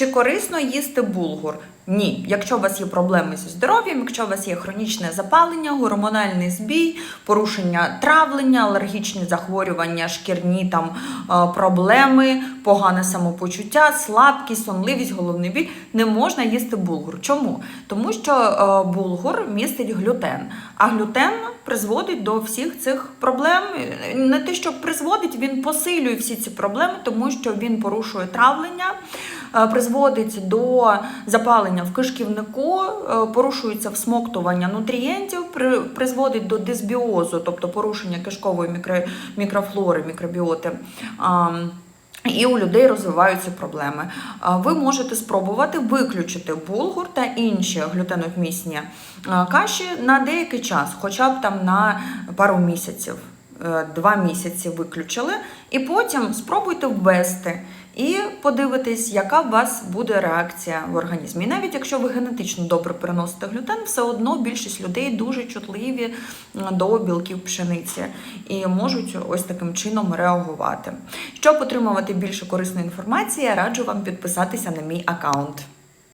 Чи корисно їсти булгур? Ні. Якщо у вас є проблеми зі здоров'ям, якщо у вас є хронічне запалення, гормональний збій, порушення травлення, алергічні захворювання, шкірні там е, проблеми, погане самопочуття, слабкість, сонливість, головний біль, не можна їсти булгур. Чому? Тому що е, булгур містить глютен, а глютен призводить до всіх цих проблем. Не те, що призводить, він посилює всі ці проблеми, тому що він порушує травлення, призводить до запалення в кишківнику, е, порушується всмоктування нутрієнтів, призводить до дисбіозу, тобто порушення кишкової мікро, мікрофлори, мікробіоти. І у людей розвиваються проблеми. Ви можете спробувати виключити булгур та інші глютеновмісні каші на деякий час, хоча б там на пару місяців. Е, Два місяці виключили, і потім спробуйте ввести і подивитись, яка у вас буде реакція в організмі. І навіть якщо ви генетично добре переносите глютен, все одно більшість людей дуже чутливі до білків пшениці і можуть ось таким чином реагувати. Щоб отримувати більше корисної інформації, я раджу вам підписатися на мій аккаунт.